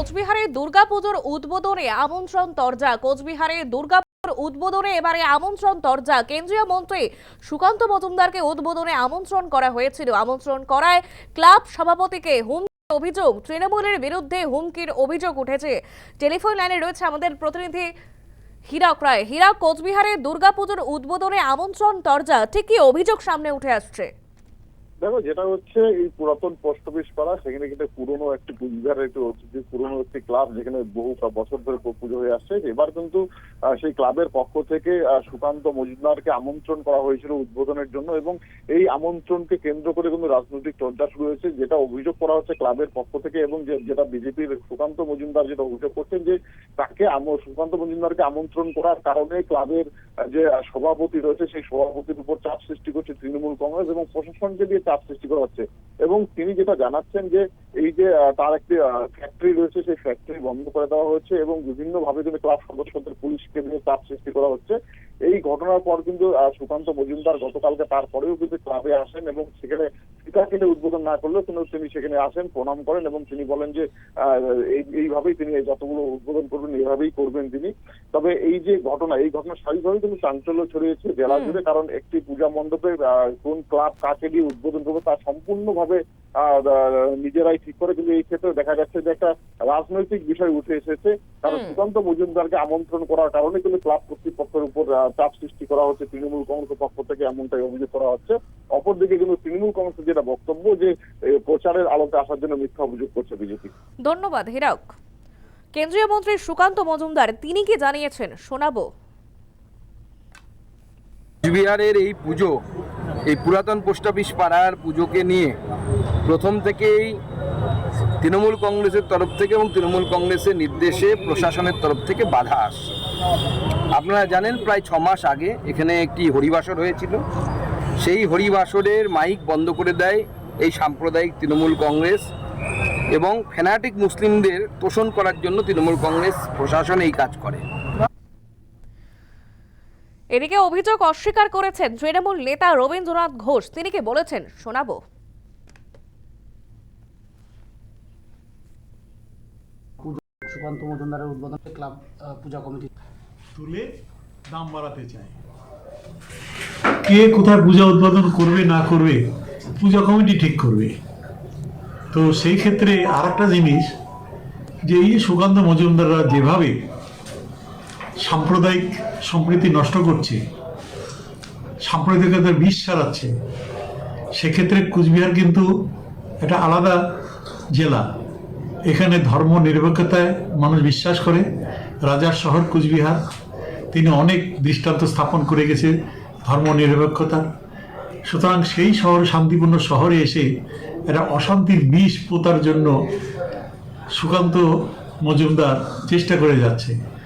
কোচবিহারে দুর্গাপুজোর উদ্বোধনে আমন্ত্রণ তরজা। কোচবিহারে দুর্গাপুজোর উদ্বোধনে এবারে আমন্ত্রণ তরজা। কেন্দ্রীয় মন্ত্রী সুকান্ত মজুমদারকে উদ্বোধনে আমন্ত্রণ করা হয়েছিল। আমন্ত্রণ করায় ক্লাব সভাপতিকে হুমকির অভিযোগ, তৃণমূলের বিরুদ্ধে হুমকির অভিযোগ উঠেছে। টেলিফোন লাইনে রয়েছে আমাদের প্রতিনিধি হীরক রায় হীরক কোচবিহারে দুর্গাপুজোর উদ্বোধনে আমন্ত্রণ তরজা, ঠিক কি অভিযোগ সামনে উঠে আসছে? দেখো, যেটা হচ্ছে, এই পুরাতন পোস্ট অফিস পাড়া, সেখানে কিন্তু পুরনো একটি কুচবিহারের একটি পুরনো একটি ক্লাব যেখানে বহু বছর ধরে পুজো হয়ে আসছে। এবার কিন্তু সেই ক্লাবের পক্ষ থেকে সুকান্ত মজুমদারকে আমন্ত্রণ করা হয়েছিল উদ্বোধনের জন্য এবং এই আমন্ত্রণকে কেন্দ্র করে কিন্তু রাজনৈতিক চর্চা শুরু হয়েছে, যেটা অভিযোগ করা হচ্ছে ক্লাবের পক্ষ থেকে এবং যেটা বিজেপির সুকান্ত মজুমদার যেটা অভিযোগ করছেন যে, তাকে সুকান্ত মজুমদারকে আমন্ত্রণ করার কারণে ক্লাবের যে সভাপতি রয়েছে, সেই সভাপতির উপর চাপ সৃষ্টি করছে তৃণমূল কংগ্রেস এবং প্রশাসনকে দিয়ে চাপ সৃষ্টি করা হচ্ছে। এবং তিনি যেটা জানাচ্ছেন যে, এই যে তার একটি ফ্যাক্টরি রয়েছে, সেই ফ্যাক্টরি বন্ধ করে দেওয়া হয়েছে এবং বিভিন্ন ভাবে যদি ক্লাব সদস্যদের পুলিশকে নিয়ে চাপ সৃষ্টি করা হচ্ছে। এই ঘটনার পর কিন্তু সুকান্ত মজুমদার গতকালকে তারপরেও কিন্তু ক্লাবে আসেন এবং সেখানে ফিতা কেটে উদ্বোধন না করলেও কিন্তু তিনি সেখানে আসেন প্রণাম করেন এবং তিনি বলেন যে এইভাবেই তিনি যতগুলো উদ্বোধন করবেন এইভাবেই করবেন তিনি। তবে এই যে ঘটনা এই ঘটনা স্বাভাবিকভাবে কিন্তু চাঞ্চল্য ছড়িয়েছে জেলা জুড়ে কারণ একটি পূজা মণ্ডপে আহ, কোন ক্লাব কাকে দিয়ে উদ্বোধন করবে তা সম্পূর্ণভাবে নিজেরাই ঠিক করে কিন্তু এই ক্ষেত্রে দেখা যাচ্ছে যে একটা রাজনৈতিক বিষয় উঠে এসেছে। কারণ সুকান্ত মজুমদারকে আমন্ত্রণ করার কারণে কিন্তু ক্লাব কর্তৃপক্ষের উপর চাপ সৃষ্টি করা হচ্ছে তৃণমূল কংগ্রেসের পক্ষ থেকে এমনটাই অভিযোগ করা হচ্ছে। অপরদিকে কিন্তু তৃণমূল কংগ্রেসের যেটা বক্তব্য যে প্রচারের আলোতে আসার জন্য মিথ্যা অভিযোগ করছে বিজেপি। ধন্যবাদ হীরক। কেন্দ্রীয় মন্ত্রী সুকান্ত মজুমদার তিনি কি জানিয়েছেন? শোনাবো। কোচবিহারের এই পুজো এই পুরাতন পোস্ট অফিস পাড়ার পুজোকে নিয়ে প্রথম থেকেই তৃণমূল কংগ্রেসের তরফ থেকে এবং তৃণমূল কংগ্রেসের নির্দেশে প্রশাসনের তরফ থেকে বাধা আসে আপনারা জানেন প্রায় ছ মাস আগে এখানে একটি হরিবাসর হয়েছিল। সেই হরিবাসরের মাইক বন্ধ করে দেয় এই সাম্প্রদায়িক তৃণমূল কংগ্রেস এবং ফেনাটিক মুসলিমদের তোষণ করার জন্য তৃণমূল কংগ্রেস প্রশাসন এই কাজ করে। এদিকে অভিযোগ অস্বীকার করেছেন তৃণমূল নেতা রবীন্দ্রনাথ ঘোষ। তিনি কি বলেছেন শোনাবো। সুকান্ত মজুমদারের উদ্বোধনে ক্লাব পূজা কমিটি। তুলে দাম বাড়াতে চায় কে কোথায় পূজা উদ্বোধন করবে, না করবে, পূজা কমিটি ঠিক করবে। তো সেই ক্ষেত্রে আর একটা জিনিস, যে এই সুকান্ত মজুমদাররা যেভাবে সাম্প্রদায়িক সম্প্রীতি নষ্ট করছে, সাম্প্রদায়িকতার বিষ ছাড়াচ্ছে সেক্ষেত্রে কুচবিহার কিন্তু একটা আলাদা জেলা। এখানে ধর্ম নিরপেক্ষতায় মানুষ বিশ্বাস করে রাজার শহর কুচবিহার। তিনি অনেক দৃষ্টান্ত স্থাপন করে গেছে, ধর্ম নিরপেক্ষতা। সুতরাং সেই শহর, শান্তিপূর্ণ শহরে এসে একটা অশান্তির বিষ পোতার জন্য সুকান্ত মজুমদার চেষ্টা করে যাচ্ছে।